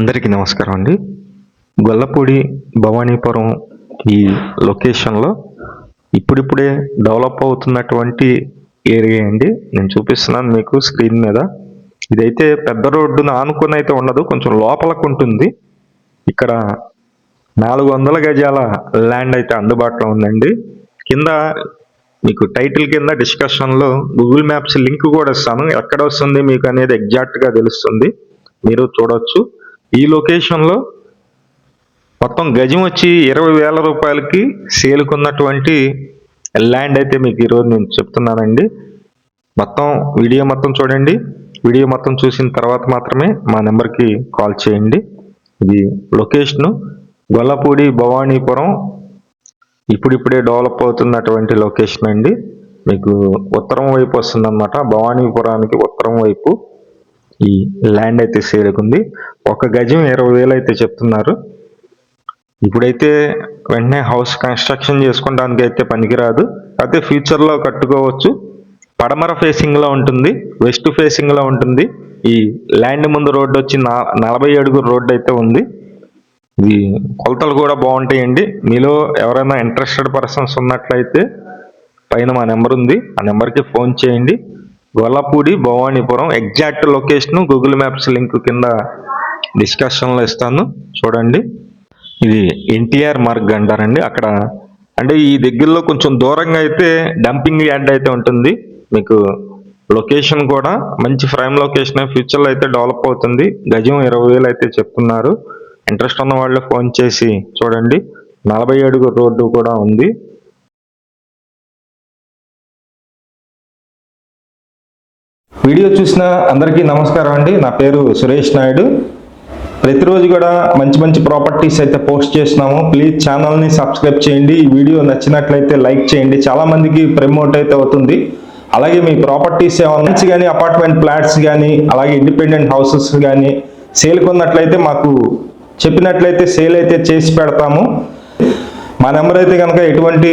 అందరికీ నమస్కారం అండి. గొల్లపూడి భవానీపురం ఈ లొకేషన్లో ఇప్పుడిప్పుడే డెవలప్ అవుతున్నటువంటి ఏరియా అండి. నేను చూపిస్తున్నాను మీకు స్క్రీన్ మీద. ఇదైతే పెద్ద రోడ్డును ఆనుకొని అయితే ఉండదు కొంచెం లోపలకు ఉంటుంది. ఇక్కడ నాలుగు వందల గజాల ల్యాండ్ అయితే అందుబాటులో ఉందండి. కింద మీకు టైటిల్ కింద డిస్కషన్లో గూగుల్ మ్యాప్స్ లింక్ కూడా ఇస్తాను. ఎక్కడ వస్తుంది మీకు అనేది ఎగ్జాక్ట్గా తెలుస్తుంది. మీరు చూడవచ్చు ఈ లొకేషన్లో మొత్తం గజం వచ్చి ఇరవై వేల రూపాయలకి సేలుకున్నటువంటి ల్యాండ్ అయితే మీకు ఈరోజు నేను చెప్తున్నానండి. మొత్తం వీడియో మొత్తం చూడండి. వీడియో మొత్తం చూసిన తర్వాత మాత్రమే మా నెంబర్కి కాల్ చేయండి. ఇది లొకేషను గొల్లపూడి భవానీపురం ఇప్పుడిప్పుడే డెవలప్ అవుతున్నటువంటి లొకేషన్ అండి. మీకు ఉత్తరం వైపు వస్తుందన్నమాట. భవానీపురానికి ఉత్తరం వైపు. ఈ ల్యాండ్ అయితే సేలుకుంది ఒక గజం ఇరవై వేలు అయితే చెప్తున్నారు. ఇప్పుడైతే వెంటనే హౌస్ కన్స్ట్రక్షన్ చేసుకోవడానికి అయితే పనికిరాదు. అయితే ఫ్యూచర్లో కట్టుకోవచ్చు. పడమర ఫేసింగ్లో ఉంటుంది. వెస్ట్ ఫేసింగ్లో ఉంటుంది. ఈ ల్యాండ్ ముందు రోడ్డు వచ్చి నా నలభై అడుగుల రోడ్డు అయితే ఉంది. ఇది కొలతలు కూడా బాగుంటాయండి. మీలో ఎవరైనా ఇంట్రెస్టెడ్ పర్సన్స్ ఉన్నట్లయితే పైన మా నెంబర్ ఉంది. ఆ నెంబర్కి ఫోన్ చేయండి. Gollapudi Bhavanipuram. Exact location Google maps link కింద డిస్కషన్లో ఇస్తాను. చూడండి. ఇది ఎన్టీఆర్ మార్గ్ అంటారండి. అక్కడ అంటే ఈ దగ్గరలో కొంచెం దూరంగా అయితే డంపింగ్ యార్డ్ అయితే ఉంటుంది. మీకు లొకేషన్ కూడా మంచి ఫ్రైమ్ లొకేషన్ ఫ్యూచర్లో అయితే డెవలప్ అవుతుంది. గజం ఇరవై వేలు అయితే చెప్తున్నారు. ఇంట్రెస్ట్ ఉన్న వాళ్ళు ఫోన్ చేసి చూడండి. నలభై అడుగు రోడ్డు కూడా ఉంది. వీడియో చూసిన అందరికీ నమస్కారం అండి. నా పేరు సురేష్ నాయుడు. ప్రతిరోజు కూడా మంచి మంచి ప్రాపర్టీస్ అయితే పోస్ట్ చేస్తున్నాము. ప్లీజ్ ఛానల్ని సబ్స్క్రైబ్ చేయండి. ఈ వీడియో నచ్చినట్లయితే లైక్ చేయండి. చాలామందికి ప్రమోట్ అయితే అవుతుంది. అలాగే మీ ప్రాపర్టీస్ ఏమన్నా కానీ అపార్ట్మెంట్ ఫ్లాట్స్ కానీ అలాగే ఇండిపెండెంట్ హౌసెస్ కానీ సేల్ కొన్నట్లయితే మాకు చెప్పినట్లయితే సేల్ అయితే చేసి పెడతాము. మా నెంబర్ అయితే కనుక ఎటువంటి